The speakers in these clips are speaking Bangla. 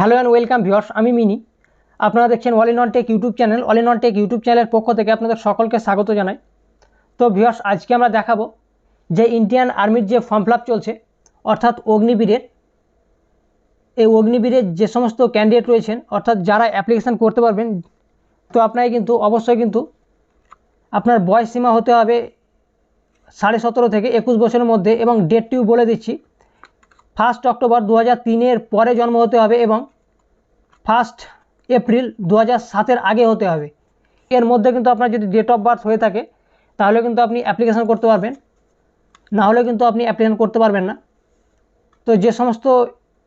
হ্যালো অ্যান্ড ওয়েলকাম ভিউয়ার্স, আমি মিনি। আপনারা দেখছেন all in on tech YouTube channel. All in on tech YouTube চ্যানেলের পক্ষ থেকে আপনাদের সকলকে স্বাগত জানাই। তো ভিউয়ার্স, আজকে আমরা দেখাবো যে ইন্ডিয়ান আর্মির যে ফর্ম ফিল চলছে, অর্থাৎ অগ্নিবীরের, এই অগ্নিবীরের যে সমস্ত ক্যান্ডিডেট রয়েছেন, অর্থাৎ যারা অ্যাপ্লিকেশান করতে পারবেন, তো আপনাকে কিন্তু অবশ্যই কিন্তু আপনার বয়স সীমা হতে হবে সাড়ে সতেরো থেকে একুশ বছরের মধ্যে এবং ডেটটিও বলে দিচ্ছি। ফার্স্ট অক্টোবর দু হাজার তিনের পরে জন্ম হতে হবে এবং ফার্স্ট এপ্রিল দু হাজার সাতের আগে হতে হবে। এর মধ্যে কিন্তু আপনার যদি ডেট অফ বার্থ হয়ে থাকে, তাহলে কিন্তু আপনি অ্যাপ্লিকেশান করতে পারবেন। না হলে কিন্তু আপনি অ্যাপ্লিকেশান করতে পারবেন না। তো যে সমস্ত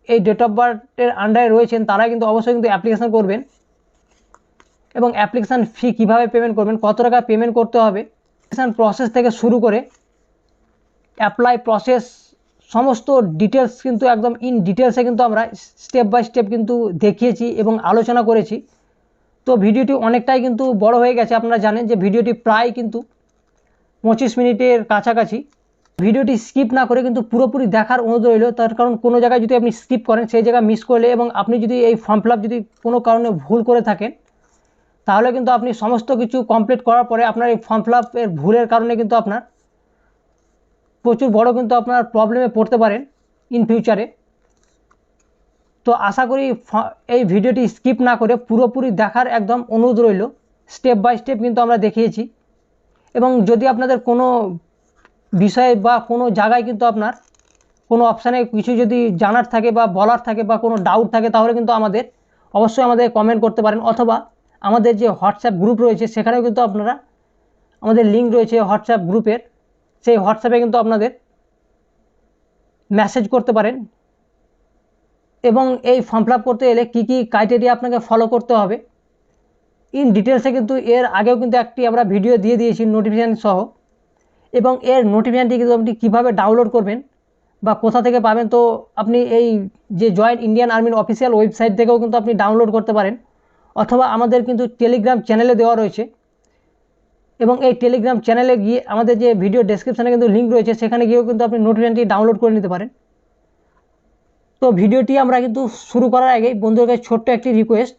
এই ডেট অফ বার্থের আন্ডারে রয়েছেন, তারা কিন্তু অবশ্যই কিন্তু অ্যাপ্লিকেশান করবেন। এবং অ্যাপ্লিকেশান ফি কীভাবে পেমেন্ট করবেন, কত টাকা পেমেন্ট করতে হবে অ্যাপ্লিকেশান প্রসেস থেকে শুরু করে অ্যাপ্লাই প্রসেস সমস্ত ডিটেলস কিন্তু একদম ইন ডিটেলসে কিন্তু আমরা স্টেপ বাই স্টেপ কিন্তু দেখিয়েছি এবং আলোচনা করেছি। তো ভিডিওটি অনেকটাই কিন্তু বড় হয়ে গেছে, আপনারা জানেন যে ভিডিওটি প্রায় কিন্তু পঁচিশ মিনিটের কাছাকাছি। ভিডিওটি স্কিপ না করে কিন্তু পুরোপুরি দেখার অনুরোধ রইল, তার কারণ কোনো জায়গায় যদি আপনি স্কিপ করেন, সেই জায়গায় মিস করলে এবং আপনি যদি এই ফর্ম ফিল যদি কোনো কারণে ভুল করে থাকেন, তাহলে কিন্তু আপনি সমস্ত কিছু কমপ্লিট করার পরে আপনার এই ফর্ম ফিল ভুলের কারণে কিন্তু আপনার প্রচুর বড় কিন্তু আপনার প্রবলেমে পড়তে পারেন ইন ফিউচারে তো আশা করি এই ভিডিওটি স্কিপ না করে পুরোপুরি দেখার একদম অনুরোধ রইল। স্টেপ বাই স্টেপ কিন্তু আমরা দেখিয়েছি। এবং যদি আপনাদের কোনো বিষয়ে বা কোনো জায়গায় কিন্তু আপনার কোনো অপশানে কিছু যদি জানার থাকে বা বলার থাকে বা কোনো ডাউট থাকে, তাহলে কিন্তু আমাদের অবশ্যই আমাদের কমেন্ট করতে পারেন। অথবা আমাদের যে হোয়াটসঅ্যাপ গ্রুপ রয়েছে, সেখানেও কিন্তু আপনারা আমাদের লিঙ্ক রয়েছে হোয়াটসঅ্যাপ গ্রুপের সেই হোয়াটসঅ্যাপে কিন্তু আপনাদের মেসেজ করতে পারেন। এবং এই ফর্ম ফিল করতে এলে কী কী ক্রাইটেরিয়া আপনাকে ফলো করতে হবে। ইন ডিটেলসে কিন্তু এর আগেও কিন্তু একটি আমরা ভিডিও দিয়ে দিয়েছি নোটিফিকেশান সহ। এবং এর নোটিফিকেশানটি কিন্তু আপনি কীভাবে ডাউনলোড করবেন বা কোথা থেকে পাবেন, তো আপনি এই যে জয়েন্ট ইন্ডিয়ান আর্মির অফিসিয়াল ওয়েবসাইট থেকেও কিন্তু আপনি ডাউনলোড করতে পারেন। অথবা আমাদের কিন্তু টেলিগ্রাম চ্যানেলে দেওয়া রয়েছে। এবং এই টেলিগ্রাম চ্যানেলে গিয়ে আমাদের যে ভিডিও ডেসক্রিপশানে কিন্তু লিঙ্ক রয়েছে, সেখানে গিয়েও কিন্তু আপনি নোটিফিকেশানটি ডাউনলোড করে নিতে পারেন। তো ভিডিওটি আমরা কিন্তু শুরু করার আগে বন্ধুদের কাছে ছোট্ট একটি রিকোয়েস্ট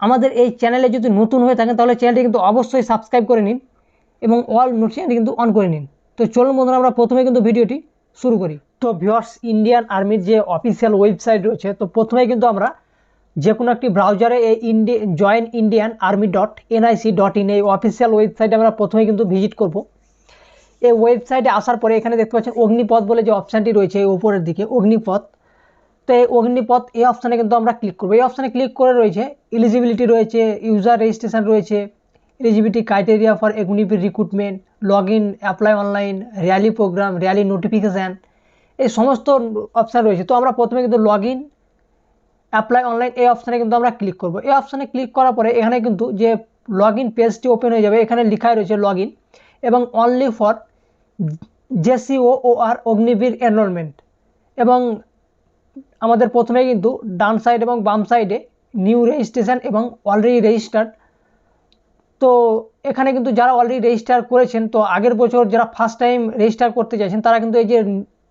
আমাদের এই চ্যানেলে যদি নতুন হয়ে থাকেন, তাহলে চ্যানেলটি কিন্তু অবশ্যই সাবস্ক্রাইব করে নিন এবং অল নোটিফিকেশানটি কিন্তু অন করে নিন। তো চলুন বন্ধুরা, আমরা প্রথমে কিন্তু ভিডিওটি শুরু করি। তো ভিওর্স ইন্ডিয়ান আর্মির যে অফিসিয়াল ওয়েবসাইট রয়েছে, তো প্রথমে কিন্তু আমরা যে কোনো একটি ব্রাউজারে এই ইন্ডি join Indian army dot NIC dot in এই অফিসিয়াল ওয়েবসাইটে আমরা প্রথমে কিন্তু ভিজিট করব। এই ওয়েবসাইটে আসার পরে এখানে দেখতে পাচ্ছেন অগ্নিপথ বলে যে অপশানটি রয়েছে এই উপরের দিকে, অগ্নিপথ। তো এই অগ্নিপথ এই অপশানে কিন্তু আমরা ক্লিক করব। এই অপশানে ক্লিক করে রয়েছে এলিজিবিলিটি রয়েছে ইউজার রেজিস্ট্রেশন রয়েছে eligibility criteria for Agniveer recruitment log in apply online rally program rally notification এই সমস্ত অপশান রয়েছে। তো আমরা প্রথমে কিন্তু লগ ইন অ্যাপ্লাই অনলাইন এই অপশানে কিন্তু আমরা ক্লিক করব। এই অপশানে ক্লিক করার পরে এখানে কিন্তু যে লগ ইন পেজটি ওপেন হয়ে যাবে, এখানে লেখাই রয়েছে লগ ইন এবং only for JCO O R Agniveer enrolment এবং আমাদের প্রথমে কিন্তু ডান সাইড এবং বাম সাইডে নিউ রেজিস্ট্রেশন এবং অলরেডি রেজিস্টার্ড তো এখানে কিন্তু যারা অলরেডি রেজিস্টার করেছেন, তো আগের বছর যারা ফার্স্ট টাইম রেজিস্টার করতে চাইছেন, তারা কিন্তু এই যে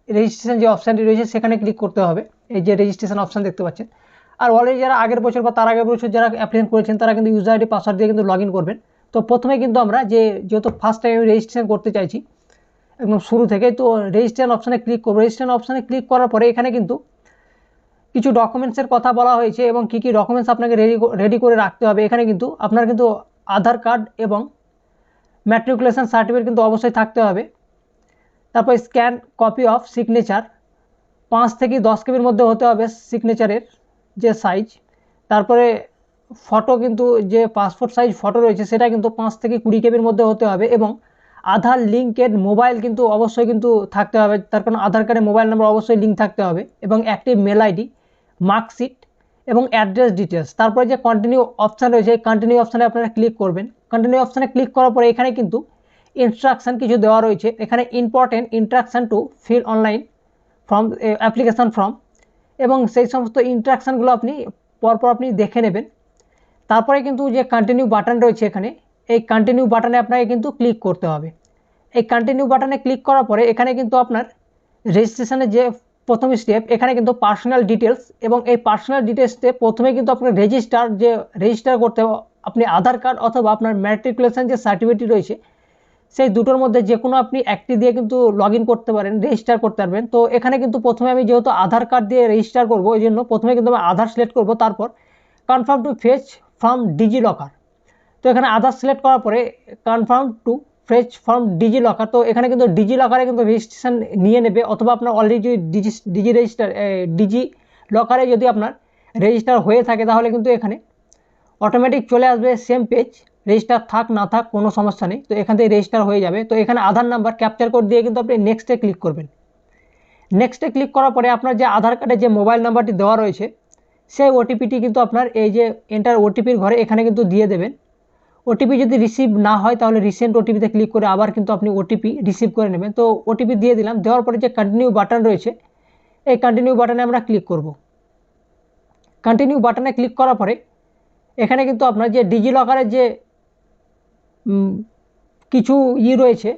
রেজিস্ট্রেশন যে অপশানটি রয়েছে, সেখানে ক্লিক করতে হবে। এই যে রেজিস্ট্রেশন অপশান দেখতে পাচ্ছেন। আর অলরেডি যারা আগের বছর বা তার আগের বছর যারা অ্যাপ্লিকেশন করেছেন, তারা কিন্তু ইউজার আইডি পাসওয়ার্ড দিয়ে কিন্তু লগ করবেন। তো প্রথমে কিন্তু আমরা যে, যেহেতু ফার্স্ট টাইম রেজিস্ট্রেশন করতে চাইছি, একদম শুরু থেকে তো রেজিস্ট্রেশন অপশানে ক্লিক করব। রেজিস্ট্রেশন অপশানে ক্লিক করার পরে এখানে কিন্তু কিছু ডকুমেন্টসের কথা বলা হয়েছে এবং কী কী ডকুমেন্টস আপনাকে রেডি রেডি করে রাখতে হবে। এখানে কিন্তু আপনার কিন্তু আধার কার্ড এবং ম্যাট্রিকুলেশন সার্টিফিকেট কিন্তু অবশ্যই থাকতে হবে। তারপর স্ক্যান কপি অফ সিগনেচার পাঁচ থেকে দশ কেবির মধ্যে হতে হবে সিগনেচারের যে সাইজ তারপরে ফটো কিন্তু যে পাসপোর্ট সাইজ ফটো রয়েছে, সেটা কিন্তু পাঁচ থেকে কুড়ি কেবির মধ্যে হতে হবে এবং আধার লিঙ্কের মোবাইল কিন্তু অবশ্যই কিন্তু থাকতে হবে। তার কারণ আধার কার্ডে মোবাইল নাম্বার অবশ্যই লিঙ্ক থাকতে হবে এবং একটি মেল আইডি মার্কশিট এবং অ্যাড্রেস ডিটেলস তারপরে যে কন্টিনিউ অপশান রয়েছে কন্টিনিউ অপশানে আপনারা ক্লিক করবেন। কন্টিনিউ অপশানে ক্লিক করার পরে এখানে কিন্তু ইনস্ট্রাকশান কিছু দেওয়া রয়েছে। এখানে important instruction to fill online form application form এবং সেই সমস্ত ইন্ট্রাকশানগুলো আপনি পরপর আপনি দেখে নেবেন। তারপরে কিন্তু যে কন্টিনিউ বাটন রয়েছে এখানে, এই কন্টিনিউ বাটনে আপনাকে কিন্তু ক্লিক করতে হবে। এই কন্টিনিউ বাটনে ক্লিক করার পরে এখানে কিন্তু আপনার রেজিস্ট্রেশনের যে প্রথম স্টেপ এখানে কিন্তু পার্সোনাল ডিটেলস এবং এই পার্সোনাল ডিটেলসতে প্রথমে কিন্তু আপনার রেজিস্টার যে রেজিস্টার করতে আপনি আধার কার্ড অথবা আপনার ম্যাট্রিকুলেশন যে সার্টিফিকেট রয়েছে সেই দুটোর মধ্যে যে কোনো আপনি একটি দিয়ে কিন্তু লগ করতে পারেন রেজিস্টার করতে পারবেন। তো এখানে কিন্তু প্রথমে আমি যেহেতু আধার কার্ড দিয়ে রেজিস্টার করব ওই জন্য প্রথমে কিন্তু আমি আধার সিলেক্ট করব, তারপর confirm to fetch from DigiLocker তো এখানে আধার সিলেক্ট করার পরে confirm to fetch from DigiLocker তো এখানে কিন্তু ডিজি লকারে কিন্তু রেজিস্ট্রেশন নিয়ে নেবে, অথবা আপনার অলরেডি ডিজি ডিজি রেজিস্টার ডিজি লকারে যদি আপনার রেজিস্টার হয়ে থাকে, তাহলে কিন্তু এখানে অটোমেটিক চলে আসবে সেম পেজ রেজিস্টার থাক, না থাক, কোনো সমস্যা নেই। তো এখান থেকে রেজিস্টার হয়ে যাবে। তো এখানে আধার নাম্বার ক্যাপচার কোড দিয়ে কিন্তু আপনি নেক্সটে ক্লিক করবেন। নেক্সটে ক্লিক করার পরে আপনার যে আধার কার্ডে যে মোবাইল নাম্বারটি দেওয়া রয়েছে, সেই ওটিপিটি কিন্তু আপনার এই যে এন্টার ওটিপির ঘরে এখানে কিন্তু দিয়ে দেবেন। ওটিপি যদি রিসিভ না হয়, তাহলে রিসেন্ট ওটিপিতে ক্লিক করে আবার কিন্তু আপনি ওটিপি রিসিভ করে নেবেন। তো ওটিপি দিয়ে দিলাম। দেওয়ার পরে যে কন্টিনিউ বাটন রয়েছে, এই কন্টিনিউ বাটনে আমরা ক্লিক করব। কন্টিনিউ বাটনে ক্লিক করার পরে, এখানে কিন্তু আপনার যে ডিজি লকারের যে কিছু ই রয়েছে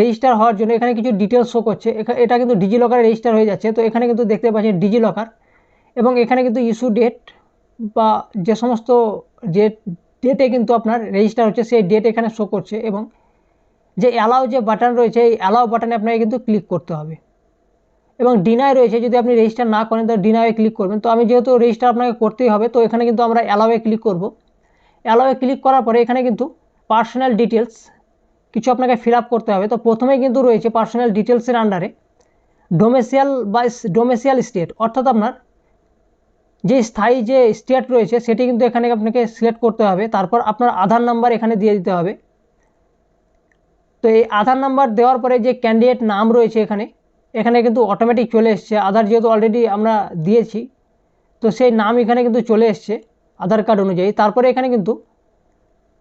রেজিস্টার হওয়ার জন্য। এখানে কিছু ডিটেলস শো করছে। এটা কিন্তু ডিজি লকারে রেজিস্টার হয়ে যাচ্ছে। তো এখানে কিন্তু দেখতে পাচ্ছেন ডিজি লকার এবং এখানে কিন্তু ইস্যু ডেট বা যে সমস্ত যে ডেটে কিন্তু আপনার রেজিস্টার হচ্ছে, সেই ডেট এখানে শো করছে। এবং যে অ্যালাউ যে বাটন রয়েছে, এই অ্যালাউ বাটনে আপনাকে কিন্তু ক্লিক করতে হবে। এবং ডিনাই রয়েছে, যদি আপনি রেজিস্টার না করেন, তাহলে ডিনাইয়ে ক্লিক করবেন। তো আমি যেহেতু রেজিস্টার আপনাকে করতেই হবে, তো এখানে কিন্তু আমরা অ্যালাউয়ে ক্লিক করব। অ্যালাউয়ে ক্লিক করার পরে এখানে কিন্তু পার্সোনাল ডিটেলস কিছু আপনাকে ফিল করতে হবে। তো প্রথমে কিন্তু রয়েছে পার্সোনাল ডিটেলসের আন্ডারে ডোমেসিয়াল বা ডোমেসিয়াল স্টেট অর্থাৎ আপনার যে স্থায়ী যে স্টেট রয়েছে, সেটি কিন্তু এখানে আপনাকে সিলেক্ট করতে হবে। তারপর আপনার আধার নাম্বার এখানে দিয়ে দিতে হবে। তো এই আধার নাম্বার দেওয়ার পরে যে ক্যান্ডিডেট নাম রয়েছে এখানে এখানে কিন্তু অটোমেটিক চলে এসছে। আধার যেহেতু অলরেডি আমরা দিয়েছি, তো সেই নাম এখানে কিন্তু চলে এসছে আধার কার্ড অনুযায়ী। তারপরে এখানে কিন্তু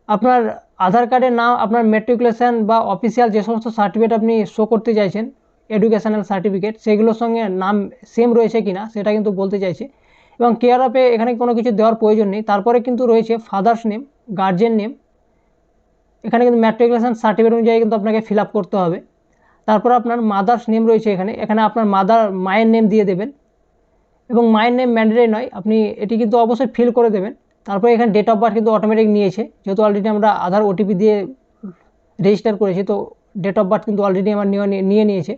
আপনার আধার কার্ডের নাম, আপনার মেট্রিকুলেশান বা অফিসিয়াল যে সমস্ত সার্টিফিকেট আপনি শো করতে চাইছেন এডুকেশনাল সার্টিফিকেট সেগুলোর সঙ্গে নাম সেম রয়েছে কি না সেটা কিন্তু বলতে চাইছে। এবং কেয়ার অফে এখানে কোনো কিছু দেওয়ার প্রয়োজন নেই। তারপরে কিন্তু রয়েছে ফাদার্স নেম গার্জেন নেম এখানে কিন্তু ম্যাট্রিকুলেশন সার্টিফিকেট অনুযায়ী কিন্তু আপনাকে ফিল করতে হবে। তারপর আপনার মাদার্স নেম রয়েছে এখানে। এখানে আপনার মাদার মায়ের নেম দিয়ে দেবেন। এবং মায়ের নেম ম্যান্ডেটারি নয়, আপনি এটি কিন্তু অবশ্যই ফিল করে দেবেন। তারপরে এখানে ডেট অফ বার্থ কিন্তু অটোমেটিক নিয়েছে। যেহেতু অলরেডি আমরা আধার ওটিপি দিয়ে রেজিস্টার করেছি, তো ডেট অফ বার্থ কিন্তু অলরেডি আমার নিয়ে নিয়েছে।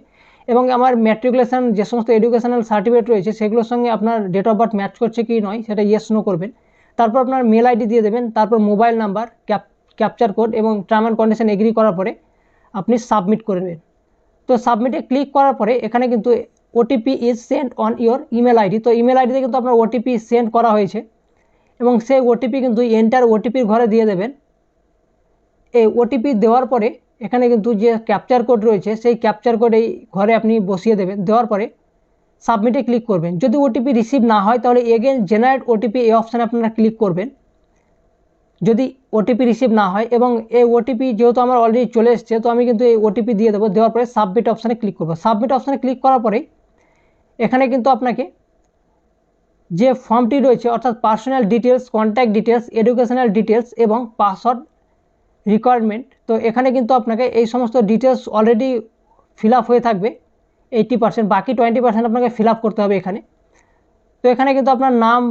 এবং আমার ম্যাট্রিকুলেশান যে সমস্ত এডুকেশনাল সার্টিফিকেট রয়েছে, সেগুলোর সঙ্গে আপনার ডেট অফ বার্থ ম্যাচ করছে কি নয়, সেটা ইয়েস নো করবেন। তারপর আপনার মেল আইডি দিয়ে দেবেন, তারপর mobile number cap captcha code এবং টার্ম অ্যান্ড কন্ডিশন এগ্রি করার পরে আপনি সাবমিট করে নেবেন। তো সাবমিটে ক্লিক করার পরে এখানে কিন্তু OTP is send on your email ID তো ইমেল আইডিতে কিন্তু আপনার ওটিপি সেন্ড করা হয়েছে। এবং সেই ওটিপি কিন্তু এন্টার ওটিপির ঘরে দিয়ে দেবেন। এই ওটিপি দেওয়ার পরে এখানে কিন্তু যে ক্যাপচার কোড রয়েছে, সেই ক্যাপচার কোড এই ঘরে আপনি বসিয়ে দেবেন। দেওয়ার পরে সাবমিটে ক্লিক করবেন। যদি ওটিপি রিসিভ না হয়, তাহলে এগেন জেনারেট ওটিপি এই অপশানে আপনারা ক্লিক করবেন। যদি ওটিপি রিসিভ না হয় এবং এই ওটিপি যেহেতু আমার অলরেডি চলে এসছে, তো আমি কিন্তু এই ওটিপি দিয়ে দেবো। দেওয়ার পরে সাবমিট অপশানে ক্লিক করব। সাবমিট অপশানে ক্লিক করার পরে এখানে কিন্তু আপনাকে যে ফর্মটি রয়েছে, অর্থাৎ personal details contact details educational details এবং পাসওয়ার্ড রিকোয়ারমেন্ট তো এখানে কিন্তু আপনাকে এই সমস্ত ডিটেলস অলরেডি ফিল হয়ে থাকবে। এইটটি পার্সেন্ট বাকি টোয়েন্টি পার্সেন্ট আপনাকে ফিল করতে হবে এখানে। তো এখানে কিন্তু আপনার নাম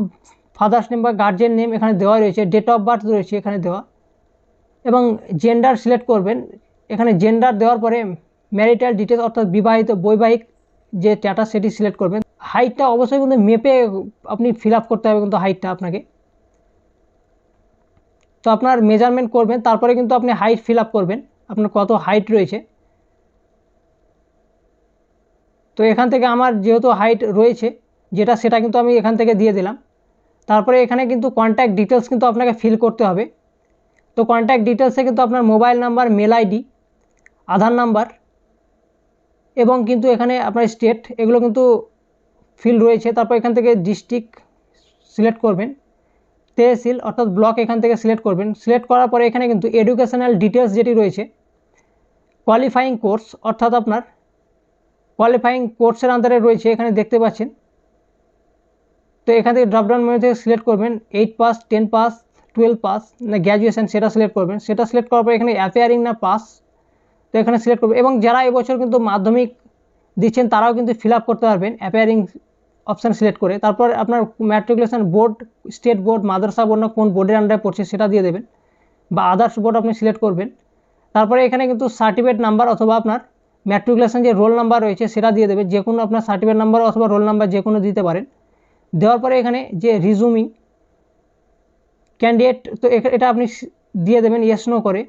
ফাদার্স নেম বা গার্জেন নেম এখানে দেওয়া রয়েছে ডেট অফ বার্থ রয়েছে এখানে দেওয়া। এবং জেন্ডার সিলেক্ট করবেন। এখানে জেন্ডার দেওয়ার পরে ম্যারিটাল ডিটেলস অর্থাৎ বিবাহিত, বৈবাহিক যে স্ট্যাটাস সেটি সিলেক্ট করবেন হাইটটা অবশ্যই কিন্তু মেপে আপনি ফিল করতে হবে কিন্তু হাইটটা আপনাকে। তো আপনার মেজারমেন্ট করবেন, তারপরে কিন্তু আপনি হাইট ফিল করবেন, আপনার কত হাইট রয়েছে। তো এখান থেকে আমার যেহেতু হাইট রয়েছে, যেটা সেটা কিন্তু আমি এখান থেকে দিয়ে দিলাম। তারপরে এখানে কিন্তু কন্ট্যাক্ট ডিটেলস কিন্তু আপনাকে ফিল করতে হবে। তো কন্ট্যাক্ট ডিটেলসে কিন্তু আপনার mobile number mail ID Aadhaar number এবং কিন্তু এখানে আপনার স্টেট এগুলো কিন্তু ফিল রয়েছে। তারপর এখান থেকে ডিস্ট্রিক্ট সিলেক্ট করবেন। তেহসিল অর্থাৎ ব্লক এখান থেকে সিলেক্ট করবেন। সিলেক্ট করার পরে এখানে কিন্তু এডুকেশনাল ডিটেলস যেটি রয়েছে কোয়ালিফাইং কোর্স অর্থাৎ আপনার কোয়ালিফাইং কোর্সের আন্দারে রয়েছে, এখানে দেখতে পাচ্ছেন। তো এখান থেকে ড্রপডাউন মেনু থেকে সিলেক্ট করবেন। Eight pass ten pass twelve pass না গ্র্যাজুয়েশন সেটা সিলেক্ট করবেন। সেটা সিলেক্ট করার পর এখানে অ্যাপিয়ারিং না পাস তো এখানে সিলেক্ট করবেন এবং যারা এবছর কিন্তু মাধ্যমিক দিচ্ছেন, তারাও কিন্তু ফিল করতে পারবেন অ্যাপিয়ারিং অপশান সিলেক্ট করে। তারপর আপনার ম্যাট্রিকুলেশন বোর্ড স্টেট বোর্ড মাদ্রাসা বোর্ড না কোন বোর্ডের আন্ডারে পড়ছে সেটা দিয়ে দেবেন বা আদার্স বোর্ড আপনি সিলেক্ট করবেন। তারপরে এখানে কিন্তু সার্টিফিকেট নাম্বার অথবা আপনার ম্যাট্রিকুলেশন যে রোল নাম্বার রয়েছে সেটা দিয়ে দেবে যে কোনো আপনার সার্টিফিকেট নাম্বার অথবা রোল নাম্বার যে কোনো দিতে পারেন। দেওয়ার পরে এখানে যে রিজুমিং ক্যান্ডিডেট তো এটা আপনি দিয়ে দেবেন ইয়েস নো করে।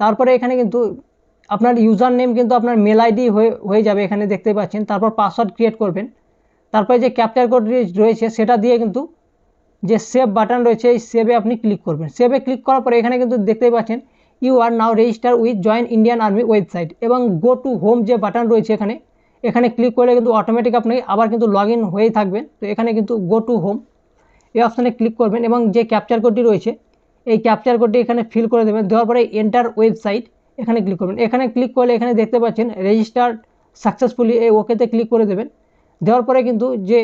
তারপরে এখানে কিন্তু আপনার ইউজার নেম কিন্তু আপনার মেল আইডি হয়ে হয়ে যাবে, এখানে দেখতে পাচ্ছেন। তারপর পাসওয়ার্ড ক্রিয়েট করবেন। তারপরে যে ক্যাপচার কোড রয়েছে, সেটা দিয়ে কিন্তু যে সেভ বাটন রয়েছে, এই সেভে আপনি ক্লিক করবেন। সেভে ক্লিক করার পরে এখানে কিন্তু দেখতেই পাচ্ছেন you are now register with join Indian army website এবং গো টু হোম যে বাটন রয়েছে এখানে এখানে ক্লিক করলে কিন্তু অটোমেটিক আপনি আবার কিন্তু লগ ইন হয়েই থাকবেন। তো এখানে কিন্তু গো টু হোম এই অপশানে ক্লিক করবেন এবং যে ক্যাপচার কোডটি রয়েছে, এই ক্যাপচার কোডটি এখানে ফিল করে দেবেন। দেওয়ার পরে এন্টার ওয়েবসাইট এখানে ক্লিক করবেন। এখানে ক্লিক করলে এখানে দেখতে পাচ্ছেন রেজিস্টার্ড সাকসেসফুলি এই ওকেতে ক্লিক করে দেবেন। দেওয়ার পরে কিন্তু যে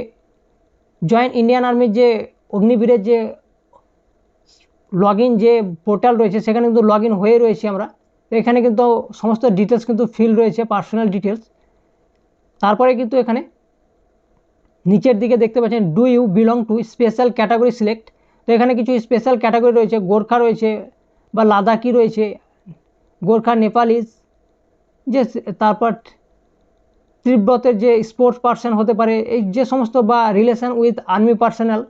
জয়েন্ট ইন্ডিয়ান আর্মির যে অগ্নিবীরের যে লগ যে পোর্টাল রয়েছে, সেখানে কিন্তু লগ হয়ে রয়েছে আমরা। এখানে কিন্তু সমস্ত ডিটেলস কিন্তু ফিল রয়েছে পার্সোনাল ডিটেলস তারপরে কিন্তু এখানে নিচের দিকে দেখতে পাচ্ছেন do you belong to special category select তো এখানে কিছু স্পেশাল ক্যাটাগরি রয়েছে, গোর্খা রয়েছে বা লাদাখি রয়েছে গোর্খা নেপালিজ যে তারপর তিব্বতের যে স্পোর্টস পার্সন হতে পারে, এই যে সমস্ত বা রিলেশন উইথ আর্মি পার্সোনাল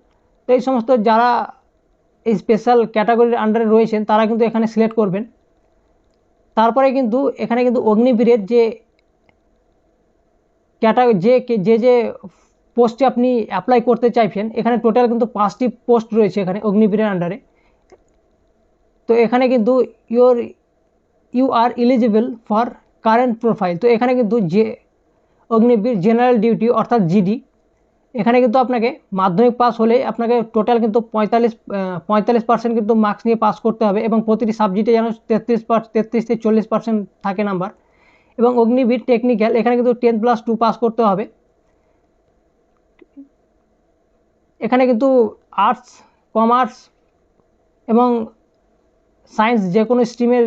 তো এই সমস্ত যারা এই স্পেশাল ক্যাটাগরির আন্ডারে রয়েছেন, তারা কিন্তু এখানে সিলেক্ট করবেন। তারপরে কিন্তু, এখানে কিন্তু অগ্নিবীরের যে ক্যাটাগরি যে যে যে পোস্টে আপনি অ্যাপ্লাই করতে চাইছেন, এখানে টোটাল কিন্তু পাঁচটি পোস্ট রয়েছে এখানে অগ্নিবীরের আন্ডারে তো এখানে কিন্তু your you are eligible for current profile তো এখানে কিন্তু যে অগ্নিবীর জেনারেল ডিউটি অর্থাৎ জিডি এখানে কিন্তু আপনাকে মাধ্যমিক পাস হলে আপনাকে টোটাল কিন্তু পঁয়তাল্লিশ পঁয়তাল্লিশ পার্সেন্ট কিন্তু মার্কস নিয়ে পাস করতে হবে এবং প্রতিটি সাবজেক্টে যেন তেত্রিশ তেত্রিশ থেকে চল্লিশ পার্সেন্ট থাকে নাম্বার এবং অগ্নিবীর টেকনিক্যাল এখানে কিন্তু টেন প্লাস টু পাস করতে হবে। এখানে কিন্তু আর্টস কমার্স এবং সায়েন্স যে কোনো স্ট্রিমের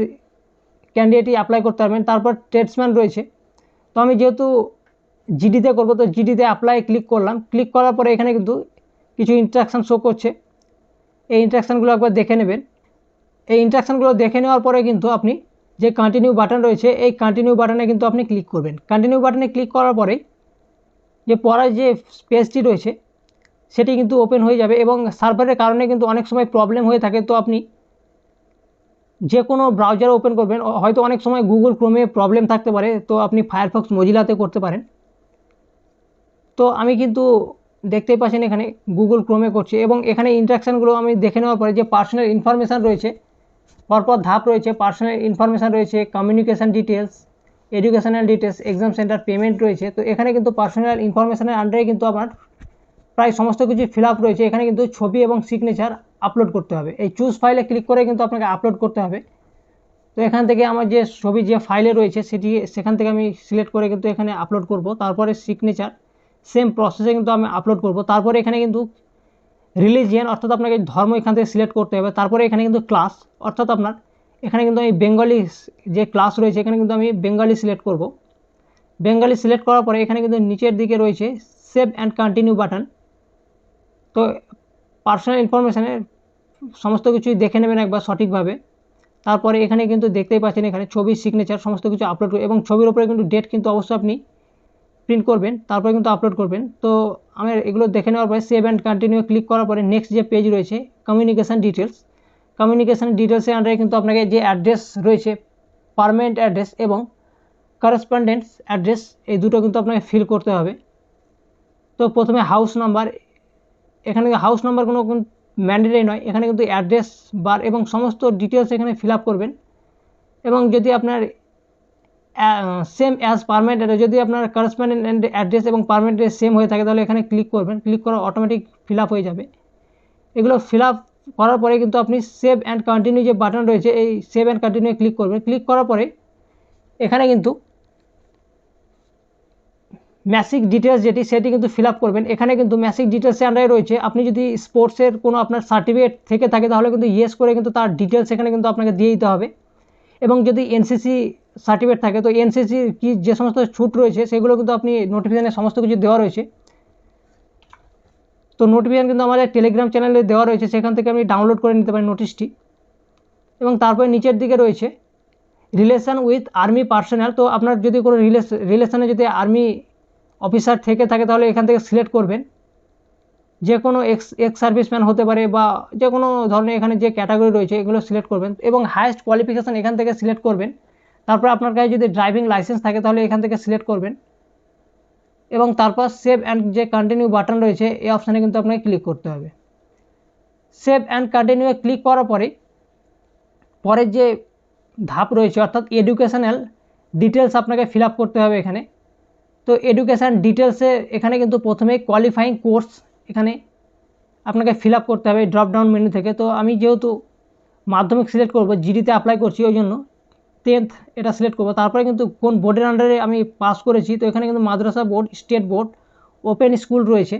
ক্যান্ডিডেটই অ্যাপ্লাই করতে পারবেন। তারপর ট্রেডসম্যান রয়েছে। তো আমি যেহেতু জিডিতে করব, তো জিডিতে অ্যাপ্লাই ক্লিক করলাম। ক্লিক করার পরে এখানে কিন্তু কিছু ইন্ট্রাকশান শো করছে। এই ইন্ট্রাকশানগুলো একবার দেখে নেবেন। এই ইন্ট্রাকশানগুলো দেখে নেওয়ার পরে কিন্তু আপনি যে কন্টিনিউ বাটন রয়েছে, এই কন্টিনিউ বাটনে কিন্তু আপনি ক্লিক করবেন। কন্টিনিউ বাটনে ক্লিক করার পরে যে পড়ার যে পেজটি রয়েছে, সেটি কিন্তু ওপেন হয়ে যাবে এবং সার্ভারের কারণে কিন্তু অনেক সময় প্রবলেম হয়ে থাকে। তো আপনি যে কোনো ব্রাউজার ওপেন করবেন। হয়তো অনেক সময় গুগল ক্রোমে প্রবলেম থাকতে পারে, তো আপনি ফায়ারফক্স মজিলাতে করতে পারেন। তো আমি কিন্তু দেখতেই পাচ্ছেন এখানে গুগল ক্রোমে করছে এবং এখানে ইন্ট্রাকশানগুলো আমি দেখে নেওয়ার পরে যে পার্সোনাল ইনফরমেশান রয়েছে, পরপর ধাপ রয়েছে পার্সোনাল ইনফরমেশান রয়েছে communication details educational details exam centre payment রয়েছে। তো এখানে কিন্তু পার্সোনাল ইনফরমেশানের আন্ডারে কিন্তু আমার প্রায় সমস্ত কিছু ফিল রয়েছে। এখানে কিন্তু ছবি এবং সিগনেচার আপলোড করতে হবে। এই চুজ ফাইলে ক্লিক করে কিন্তু আপনাকে আপলোড করতে হবে। তো এখান থেকে আমার যে ছবি, যে ফাইলে রয়েছে, সেটি সেখান থেকে আমি সিলেক্ট করে কিন্তু এখানে আপলোড করব। তারপরে সিগনেচার সেম প্রসেসে কিন্তু আমি আপলোড করব। তারপরে এখানে কিন্তু রিলিজিয়ান অর্থাৎ আপনাকে ধর্ম এখান থেকে সিলেক্ট করতে হবে। তারপরে এখানে কিন্তু ক্লাস অর্থাৎ আপনার এখানে কিন্তু আমি বেঙ্গলি যে ক্লাস রয়েছে, এখানে কিন্তু আমি বেঙ্গলি সিলেক্ট করব। বেঙ্গলি সিলেক্ট করার পরে এখানে কিন্তু নিচের দিকে রয়েছে সেভ অ্যান্ড কন্টিনিউ বাটন তো পার্সোনাল ইনফরমেশানের সমস্ত কিছুই দেখে নেবেন একবার সঠিকভাবে। তারপরে এখানে কিন্তু দেখতেই পাচ্ছেন এখানে ছবির সিগনেচার সমস্ত কিছু আপলোড এবং ছবির ওপরে কিন্তু ডেট কিন্তু অবশ্যই আপনি প্রিন্ট করবেন, তারপরে কিন্তু আপলোড করবেন। তো আমি এগুলো দেখে নেওয়ার পরে সেভ অ্যান্ড কন্টিনিউ ক্লিক করার পরে নেক্সট যে পেজ রয়েছে কমিউনিকেশান ডিটেলস কমিউনিকেশান ডিটেলসের আন্ডারে কিন্তু আপনাকে যে অ্যাড্রেস রয়েছে পারমানেন্ট অ্যাড্রেস এবং করেসপন্ডেন্স অ্যাড্রেস এই দুটো কিন্তু আপনাকে ফিল করতে হবে। তো প্রথমে হাউস নাম্বার এখানে হাউস নাম্বার কোনো ম্যান্ডেটারি নয়। এখানে কিন্তু অ্যাড্রেস বার এবং সমস্ত ডিটেলস এখানে ফিল করবেন। এবং যদি আপনার সেম অ্যাজ পারমানেন্ট অ্যাড্রেস যদি আপনার করসপন্ডেন্ট অ্যাড্রেস এবং পারমানেন্ট অ্যাড্রেস সেম হয়ে থাকে, তাহলে এখানে ক্লিক করবেন। ক্লিক করা অটোমেটিক ফিল হয়ে যাবে। এগুলো ফিল করার পরে কিন্তু আপনি সেভ অ্যান্ড কন্টিনিউ যে বাটন রয়েছে, এই সেভ অ্যান্ড কন্টিনিউ ক্লিক করবেন। ক্লিক করার পরে এখানে কিন্তু ম্যাসিক ডিটেলস যেটি সেটি কিন্তু ফিল করবেন। এখানে কিন্তু ম্যাসিক ডিটেলসের আন্ডারে রয়েছে। আপনি যদি স্পোর্টসের কোনো আপনার সার্টিফিকেট থেকে থাকে, তাহলে কিন্তু ইয়েস করে কিন্তু তার ডিটেলস এখানে কিন্তু আপনাকে দিয়ে দিতে হবে। এবং যদি এনসিসি সার্টিফিকেট থাকে, তো এনসিসি কি যে সমস্ত ছুট রয়েছে, সেগুলো কিন্তু আপনি নোটিফিকেশানে সমস্ত কিছু দেওয়া রয়েছে। তো নোটিফিকেশান কিন্তু আমাদের টেলিগ্রাম চ্যানেলে দেওয়া রয়েছে। সেখান থেকে আপনি ডাউনলোড করে নিতে পারেন নোটিশটি এবং তারপরে নিচের দিকে রয়েছে রিলেশান উইথ আর্মি পার্সোনাল তো আপনার যদি কোনো রিলেশ রিলেশনে যদি আর্মি অফিসার থেকে থাকে তাহলে এখান থেকে সিলেক্ট করবেন। যে কোনো এক্স এক্স সার্ভিসম্যান হতে পারে বা যে কোনো ধরনের এখানে যে ক্যাটাগরি রয়েছে এগুলো সিলেক্ট করবেন এবং হায়েস্ট কোয়ালিফিকেশান এখান থেকে সিলেক্ট করবেন। তারপর আপনার কাছে যদি ড্রাইভিং লাইসেন্স থাকে তাহলে এখান থেকে সিলেক্ট করবেন। এবং তারপর সেভ অ্যান্ড যে কন্টিনিউ বাটন রয়েছে, এই অপশানে কিন্তু আপনাকে ক্লিক করতে হবে। সেভ অ্যান্ড কন্টিনিউ ক্লিক করার পরে, পরের যে ধাপ রয়েছে, অর্থাৎ এডুকেশনাল ডিটেলস আপনাকে ফিল করতে হবে এখানে। তো এডুকেশান ডিটেলসে এখানে কিন্তু প্রথমে কোয়ালিফাইং কোর্স এখানে আপনাকে ফিল আপ করতে হবে ড্রপ ডাউন মেনু থেকে। তো আমি যেহেতু মাধ্যমিক সিলেক্ট করব জিডিতে অ্যাপ্লাই করছি ওই জন্য টেন্থ এটা সিলেক্ট করব। তারপরে কিন্তু কোন বোর্ডের আন্ডারে আমি পাস করেছি, তো এখানে কিন্তু madrasa board state board open school রয়েছে।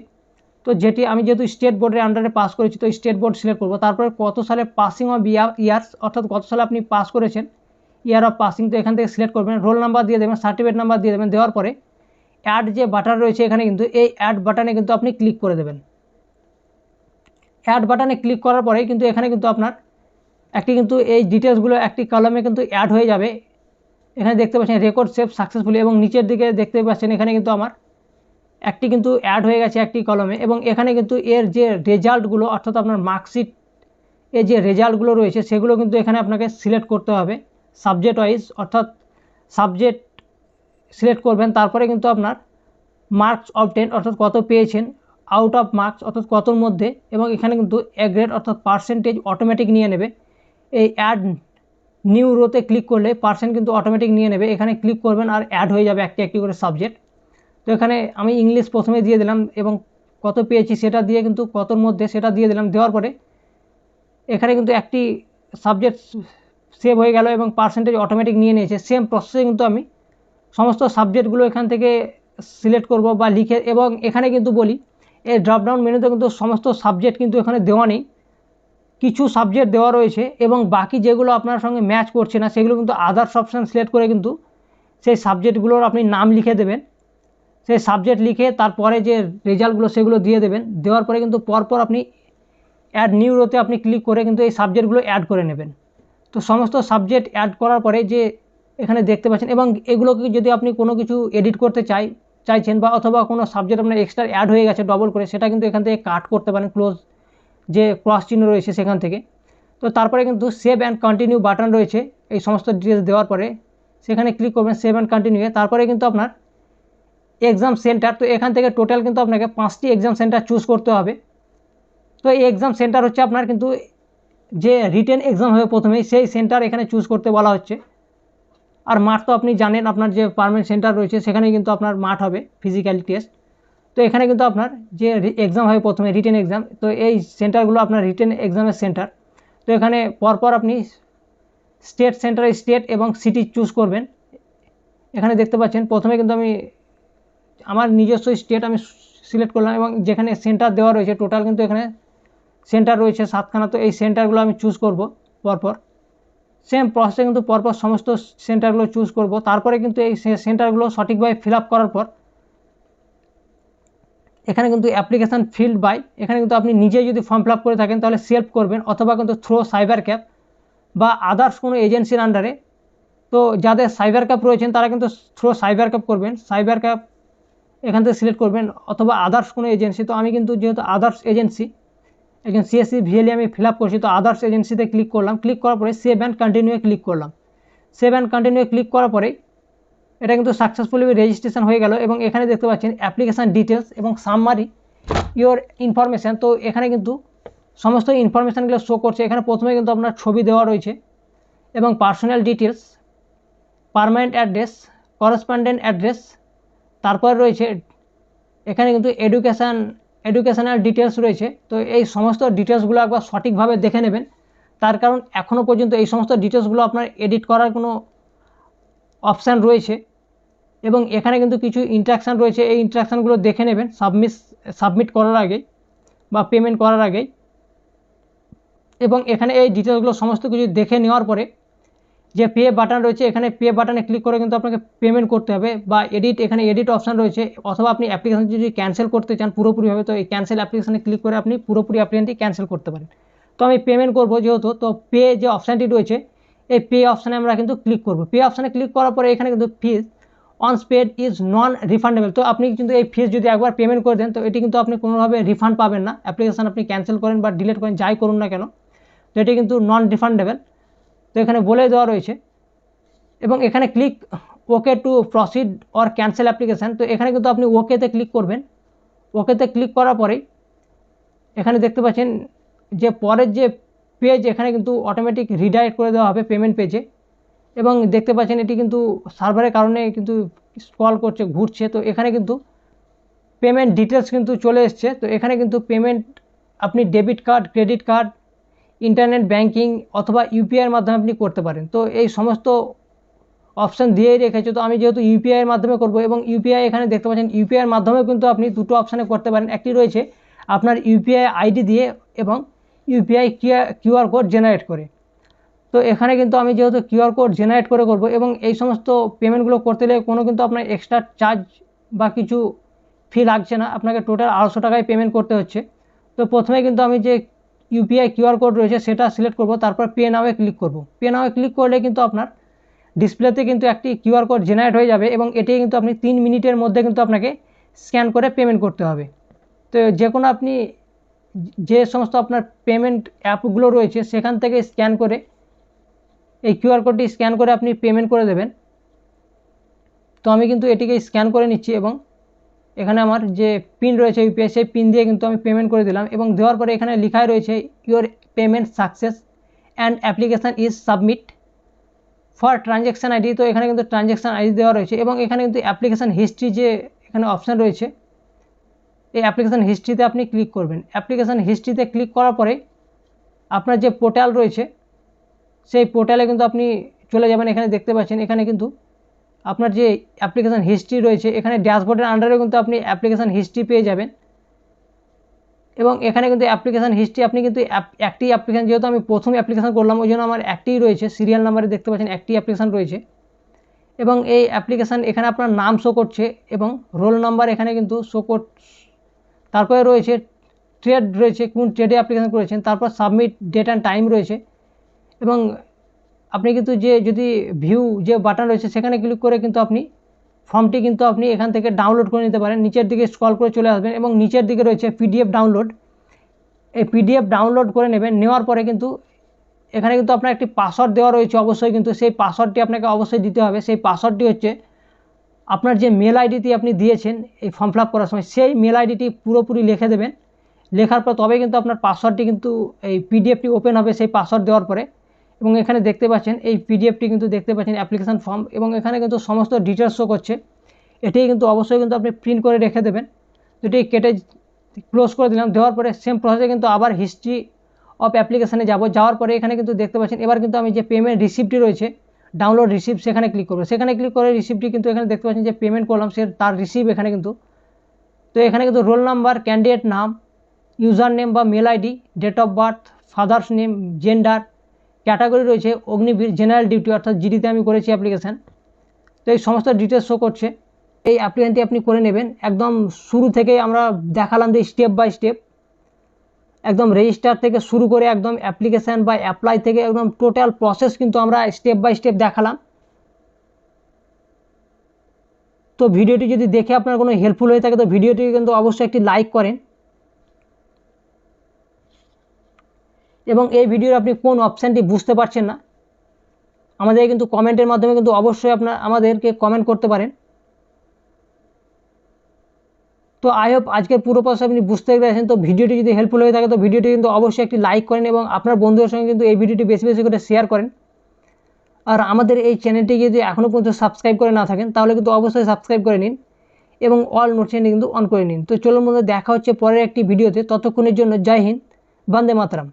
তো যেটি আমি যেহেতু স্টেট বোর্ডের আন্ডারে পাস করেছি, তো স্টেট বোর্ড সিলেক্ট করব। তারপরে কত সালে পাসিং অফ ইয়ার্স অর্থাৎ কত সালে আপনি পাস করেছেন ইয়ার অফ পাসিং তো এখান থেকে সিলেক্ট করবেন। রোল নাম্বার দিয়ে দেবেন সার্টিফিকেট নাম্বার দিয়ে দেবেন। দেওয়ার পরে অ্যাড যে বাটন রয়েছে এখানে কিন্তু এই অ্যাড বাটনে কিন্তু আপনি ক্লিক করে দেবেন। অ্যাড বাটনে ক্লিক করার পরে কিন্তু এখানে কিন্তু আপনার একটি কিন্তু এই ডিটেলসগুলো একটি কলমে কিন্তু অ্যাড হয়ে যাবে। এখানে দেখতে পাচ্ছেন রেকর্ড সেভ সাকসেসফুলি এবং নিচের দিকে দেখতে পাচ্ছেন এখানে কিন্তু আমার একটি কিন্তু অ্যাড হয়ে গেছে একটি কলমে এবং এখানে কিন্তু এর যে রেজাল্টগুলো অর্থাৎ আপনার মার্কশিট এর যে রেজাল্টগুলো রয়েছে সেগুলো কিন্তু এখানে আপনাকে সিলেক্ট করতে হবে। সাবজেক্ট ওয়াইজ অর্থাৎ সাবজেক্ট সিলেক্ট করবেন, তারপরে কিন্তু আপনার মার্কস অফ টেন অর্থাৎ কত পেয়েছেন আউট অফ মার্কস অর্থাৎ কতর মধ্যে, এবং এখানে কিন্তু এ গ্রেড অর্থাৎ পার্সেন্টেজ অটোমেটিক নিয়ে নেবে। এই অ্যাড নিউ রোতে ক্লিক করলে পার্সেন্ট কিন্তু অটোমেটিক নিয়ে নেবে। এখানে ক্লিক করবেন আর অ্যাড হয়ে যাবে একটি একটি করে সাবজেক্ট তো এখানে আমি ইংলিশ প্রথমে দিয়ে দিলাম এবং কত পেয়েছি সেটা দিয়ে কিন্তু কতর মধ্যে সেটা দিয়ে দিলাম দেওয়ার পরে এখানে কিন্তু একটি সাবজেক্ট সেভ হয়ে গেল এবং পার্সেন্টেজ অটোমেটিক নিয়ে নিয়েছে। সেম প্রসেসে কিন্তু আমি সমস্ত সাবজেক্টগুলো এখান থেকে সিলেক্ট করব বা লিখে, এবং এখানে কিন্তু বলি, এই ড্রপডাউন মেনুতে কিন্তু সমস্ত সাবজেক্ট কিন্তু এখানে দেওয়া নেই। কিছু সাবজেক্ট দেওয়া রয়েছে, এবং বাকি যেগুলো আপনার সঙ্গে ম্যাচ করছে না, সেগুলো কিন্তু আদার্স অপশান সিলেক্ট করে কিন্তু সেই সাবজেক্টগুলোর আপনি নাম লিখে দেবেন। সেই সাবজেক্ট লিখে তারপরে যে রেজাল্টগুলো সেগুলো দিয়ে দেবেন। দেওয়ার পরে কিন্তু পরপর আপনি অ্যাড নিউ রোতে আপনি ক্লিক করে কিন্তু এই সাবজেক্টগুলো অ্যাড করে নেবেন। তো সমস্ত সাবজেক্ট অ্যাড করার পরে যে এখানে দেখতে পাচ্ছেন। এবং এগুলোকে যদি আপনি কোনো কিছু এডিট করতে চাই, চাইছেন বা অথবা কোনো সাবজেক্ট আপনার এক্সট্রা অ্যাড হয়ে গেছে ডবল করে, সেটা কিন্তু এখান থেকে কাট করতে পারেন ক্লোজ যে ক্রস চিহ্ন রয়েছে সেখান থেকে। তো তারপরে কিন্তু সেভ অ্যান্ড কন্টিনিউ বাটন রয়েছে এই সমস্ত ডিটেলস দেওয়ার পরে। সেখানে ক্লিক করবেন সেভ অ্যান্ড কন্টিনিউ তারপরে কিন্তু আপনার এক্সাম সেন্টার তো এখান থেকে টোটাল কিন্তু আপনাকে পাঁচটি এক্সাম সেন্টার চুজ করতে হবে। তো এই এক্সাম সেন্টার হচ্ছে আপনার কিন্তু যে রিটেন এক্সাম হবে প্রথমেই, সেই সেন্টার এখানে চুজ করতে বলা হচ্ছে। আর মাঠ তো আপনি জানেন আপনার যে পারমানেন্ট সেন্টার রয়েছে সেখানে কিন্তু আপনার মাঠ হবে ফিজিক্যাল টেস্ট তো এখানে কিন্তু আপনার যে এক্সাম হবে প্রথমে রিটেন এক্সাম তো এই সেন্টারগুলো আপনার রিটেন এক্সামের সেন্টার তো এখানে পরপর আপনি স্টেট সেন্টার স্টেট এবং সিটি চুজ করবেন। এখানে দেখতে পাচ্ছেন, প্রথমে কিন্তু আমি আমার নিজস্ব স্টেট আমি সিলেক্ট করলাম এবং যেখানে সেন্টার দেওয়া রয়েছে টোটাল কিন্তু এখানে সেন্টার রয়েছে সাতখানা। তো এই সেন্টারগুলো আমি চুজ করব পরপর। সেম প্রসেসে কিন্তু পরপর সমস্ত সেন্টারগুলো চুজ করব। তারপরে কিন্তু এই সেন্টারগুলো সঠিকভাবে ফিল করার পর, এখানে কিন্তু অ্যাপ্লিকেশান ফিল্ড বাই এখানে কিন্তু আপনি নিজে যদি ফর্ম ফিল করে থাকেন তাহলে সেলফ করবেন অথবা কিন্তু থ্রো সাইবার ক্যাপ বা আদার্স কোনো এজেন্সির আন্ডারে তো যাদের সাইবার ক্যাপ রয়েছেন, তারা কিন্তু থ্রো সাইবার ক্যাপ করবেন। সাইবার ক্যাপ এখান থেকে সিলেক্ট করবেন অথবা আদার্স কোনো এজেন্সি তো আমি কিন্তু যেহেতু আদার্স এজেন্সি একজন সিএসসি ভিএলই আমি ফিল আপ করছি, তো আদার্স এজেন্সিতে ক্লিক করলাম। ক্লিক করার পরে সেভ অ্যান্ড কন্টিনিউয়ে ক্লিক করলাম। সেভ অ্যান্ড কন্টিনিউয়ে ক্লিক করার পরে এটা কিন্তু সাকসেসফুলি রেজিস্ট্রেশন হয়ে গেল এবং এখানে দেখতে পাচ্ছেন অ্যাপ্লিকেশান ডিটেলস এবং সামমারি ইওর ইনফরমেশান তো এখানে কিন্তু সমস্ত ইনফরমেশানগুলো শো করছে। এখানে প্রথমে কিন্তু আপনার ছবি দেওয়া রয়েছে এবং personal details permanent address correspondent address তারপর রয়েছে এখানে কিন্তু এডুকেশান এডুকেশানাল ডিটেলস রয়েছে, তো এই সমস্ত ডিটেলসগুলো একবার সঠিকভাবে দেখে নেবেন। তার কারণ এখনও পর্যন্ত এই সমস্ত ডিটেলসগুলো আপনার এডিট করার কোনো অপশান রয়েছে এবং এখানে কিন্তু কিছু ইন্ট্রাকশান রয়েছে। এই ইন্ট্রাকশানগুলো দেখে নেবেন সাবমিস সাবমিট করার আগে বা পেমেন্ট করার আগেই। এবং এখানে এই ডিটেলসগুলো সমস্ত কিছু দেখে নেওয়ার পরে যে পে বাটন রয়েছে, এখানে পে বাটনে ক্লিক করে কিন্তু আপনাকে পেমেন্ট করতে হবে বা এডিট এখানে এডিট অপশান রয়েছে অথবা আপনি অ্যাপ্লিকেশন যদি ক্যান্সেল করতে চান পুরোপুরিভাবে, তো এই ক্যান্সেল অ্যাপ্লিকেশানে ক্লিক করে আপনি পুরোপুরি অ্যাপ্লিকেশনটি ক্যান্সেল করতে পারেন। তো আমি পেমেন্ট করব যেহেতু, তো পে যে অপশানটি রয়েছে, এই পে অপশানে আমরা কিন্তু ক্লিক করব। পে অপশানে ক্লিক করার পরে এখানে কিন্তু fees once paid is non refundable তো আপনি কিন্তু এই ফিজ যদি একবার পেমেন্ট করে দেন, তো এটি কিন্তু আপনি কোনোভাবে রিফান্ড পাবেন না। অ্যাপ্লিকেশান আপনি ক্যান্সেল করেন বা ডিলিট করেন, যাই করুন না কেন, তো এটি কিন্তু নন রিফান্ডেবল তো এখানে বলে দেওয়া রয়েছে। এবং এখানে click okay to proceed or cancel application তো এখানে কিন্তু আপনি ওকেতে ক্লিক করবেন। ওকেতে ক্লিক করার পরেই এখানে দেখতে পাচ্ছেন যে পরের যে পেজ এখানে কিন্তু অটোমেটিক রিডাইরেক্ট করে দেওয়া হবে পেমেন্ট পেজে এবং দেখতে পাচ্ছেন এটি কিন্তু সার্ভারের কারণে কিন্তু স্ক্রল করছে, ঘুরছে। তো এখানে কিন্তু পেমেন্ট ডিটেলস কিন্তু চলে এসছে। তো এখানে কিন্তু পেমেন্ট আপনি debit card credit card internet banking অথবা ইউপিআইয়ের মাধ্যমে আপনি করতে পারেন। তো এই সমস্ত অপশান দিয়েই রেখেছে। তো আমি যেহেতু ইউপিআইয়ের মাধ্যমে করব এবং ইউপিআই এখানে দেখতে পাচ্ছেন ইউপিআইয়ের মাধ্যমেও কিন্তু আপনি দুটো অপশানে করতে পারেন। একটি রয়েছে আপনার ইউপিআই আইডি দিয়ে এবং ইউপিআই কিউআর কোড জেনারেট করে। তো এখানে কিন্তু আমি যেহেতু কিউআর কোড জেনারেট করে করব এবং এই সমস্ত পেমেন্টগুলো করতে গেলে কোনো কিন্তু আপনার এক্সট্রা চার্জ বা কিছু ফি লাগছে না। আপনাকে টোটাল আড়াইশো টাকায় পেমেন্ট করতে হচ্ছে। তো প্রথমে কিন্তু আমি যে ইউপিআই কিউআর কোড রয়েছে, সেটা সিলেক্ট করব, তারপর পে নাওয়ে ক্লিক করব। পে নাওয়ে ক্লিক করলে কিন্তু আপনার ডিসপ্লেতে কিন্তু একটি কিউআর কোড জেনারেট হয়ে যাবে এবং এটি কিন্তু আপনি তিন মিনিটের মধ্যে কিন্তু আপনাকে স্ক্যান করে পেমেন্ট করতে হবে। তো যে কোনো আপনি যে সমস্ত আপনার পেমেন্ট অ্যাপগুলো রয়েছে, সেখান থেকে স্ক্যান করে এই কিউআর কোডটি স্ক্যান করে আপনি পেমেন্ট করে দেবেন। তো আমি কিন্তু এটিকে স্ক্যান করে নিচ্ছি এবং এখানে আমার যে পিন রয়েছে ইউপিআই সেই পিন দিয়ে কিন্তু আমি পেমেন্ট করে দিলাম এবং দেওয়ার পরে এখানে লেখাই রয়েছে your payment success and application is submit for transaction ID তো এখানে কিন্তু ট্রানজ্যাকশান আইডি দেওয়া রয়েছে এবং এখানে কিন্তু অ্যাপ্লিকেশান হিস্ট্রি যে এখানে অপশান রয়েছে, এই অ্যাপ্লিকেশান হিস্ট্রিতে আপনি ক্লিক করবেন। অ্যাপ্লিকেশান হিস্ট্রিতে ক্লিক করার পরে আপনার যে পোর্টাল রয়েছে, সেই পোর্টালে কিন্তু আপনি চলে যাবেন। এখানে দেখতে পাচ্ছেন, এখানে কিন্তু আপনার যে অ্যাপ্লিকেশান হিস্ট্রি রয়েছে, এখানে ড্যাশবোর্ডের আন্ডারেও কিন্তু আপনি অ্যাপ্লিকেশান হিস্ট্রি পেয়ে যাবেন। এবং এখানে কিন্তু অ্যাপ্লিকেশান হিস্ট্রি আপনি কিন্তু একটি অ্যাপ্লিকেশান যেহেতু আমি প্রথম অ্যাপ্লিকেশান করলাম, ওই জন্য আমার একটিই রয়েছে। সিরিয়াল নাম্বারে দেখতে পাচ্ছেন, একটি অ্যাপ্লিকেশান রয়েছে। এবং এই অ্যাপ্লিকেশান এখানে আপনার নাম শো করছে এবং রোল নাম্বার এখানে কিন্তু শো কর, তারপরে রয়েছে ট্রেড রয়েছে, কোন ট্রেডে অ্যাপ্লিকেশান করেছেন, তারপর সাবমিট ডেট অ্যান্ড টাইম রয়েছে। এবং আপনি কিন্তু যে, যদি ভিউ যে বাটন রয়েছে সেখানে ক্লিক করে কিন্তু আপনি ফর্মটি কিন্তু আপনি এখান থেকে ডাউনলোড করে নিতে পারেন। নিচের দিকে স্ক্রল করে চলে আসবেন এবং নিচের দিকে রয়েছে পিডিএফ ডাউনলোড এই পিডিএফ ডাউনলোড করে নেবেন। নেওয়ার পরে কিন্তু এখানে কিন্তু আপনার একটি পাসওয়ার্ড দেওয়া রয়েছে। অবশ্যই কিন্তু সেই পাসওয়ার্ডটি আপনাকে অবশ্যই দিতে হবে। সেই পাসওয়ার্ডটি হচ্ছে আপনার যে মেল আইডিটি আপনি দিয়েছেন এই ফর্ম ফিল করার সময়, সেই মেল আইডিটি পুরোপুরি লিখে দেবেন। লেখার পর তবে কিন্তু আপনার পাসওয়ার্ডটি কিন্তু এই পিডিএফটি ওপেন হবে সেই পাসওয়ার্ড দেওয়ার পরে। এবং এখানে দেখতে পাচ্ছেন, এই পিডিএফটি কিন্তু দেখতে পাচ্ছেন অ্যাপ্লিকেশান ফর্ম এবং এখানে কিন্তু সমস্ত ডিটেলস শো করছে। এটি কিন্তু অবশ্যই কিন্তু আপনি প্রিন্ট করে রেখে দেবেন। এটি কেটে ক্লোজ করে দিলাম, দেওয়ার পরে সেম প্রসেসে কিন্তু আবার হিস্ট্রি অফ অ্যাপ্লিকেশানে যাব। যাওয়ার পরে এখানে কিন্তু দেখতে পাচ্ছেন, এবার কিন্তু আমি যে পেমেন্ট রিসিপ্টটি রয়েছে ডাউনলোড রিসিপ্ট সেখানে ক্লিক করব। সেখানে ক্লিক করে রিসিপ্টটি কিন্তু এখানে দেখতে পাচ্ছেন যে পেমেন্ট করলাম, সে তার রিসিপ্ট এখানে কিন্তু। তো এখানে কিন্তু রোল নাম্বার ক্যান্ডিডেট নাম ইউজার নেম বা mail ID date of birth father's name gender category রয়েছে অগ্নিবীর, জেনারেল ডিউটি, অর্থাৎ জিডিতে আমি করেছি অ্যাপ্লিকেশান তো এই সমস্ত ডিটেলস শো করছে। এই অ্যাপ্লিকেশনটি আপনি করে নেবেন। একদম শুরু থেকেই আমরা দেখালাম যে স্টেপ বাই স্টেপ একদম রেজিস্টার থেকে শুরু করে একদম অ্যাপ্লিকেশান বা অ্যাপ্লাই থেকে একদম টোটাল প্রসেস কিন্তু আমরা স্টেপ বাই স্টেপ দেখালাম। তো ভিডিওটি যদি দেখে আপনার কোনো হেল্পফুল হয়ে থাকে, তো ভিডিওটি কিন্তু অবশ্যই একটি লাইক করেন। এবং এই ভিডিওর আপনি কোন অপশানটি বুঝতে পারছেন না, আমাদের কিন্তু কমেন্টের মাধ্যমে কিন্তু অবশ্যই আপনার আমাদেরকে কমেন্ট করতে পারেন। তো আই হোপ আজকের পুরো প্রসেস আপনি বুঝতে পেরেছেন। তো ভিডিওটি যদি হেল্পফুল হয়ে থাকে, তো ভিডিওটি কিন্তু অবশ্যই একটি লাইক করেন এবং আপনার বন্ধুদের সঙ্গে কিন্তু এই ভিডিওটি বেশি বেশি করে শেয়ার করেন। আর আমাদের এই চ্যানেলটি যদি এখনও পর্যন্ত সাবস্ক্রাইব করে না থাকেন, তাহলে কিন্তু অবশ্যই সাবস্ক্রাইব করে নিন এবং অল নোটিফিকেশন কিন্তু অন করে নিন। তো চলুন মধ্যে দেখা হচ্ছে পরের একটি ভিডিওতে ততক্ষণের জন্য জয় হিন্দ, বন্দে মাতরম।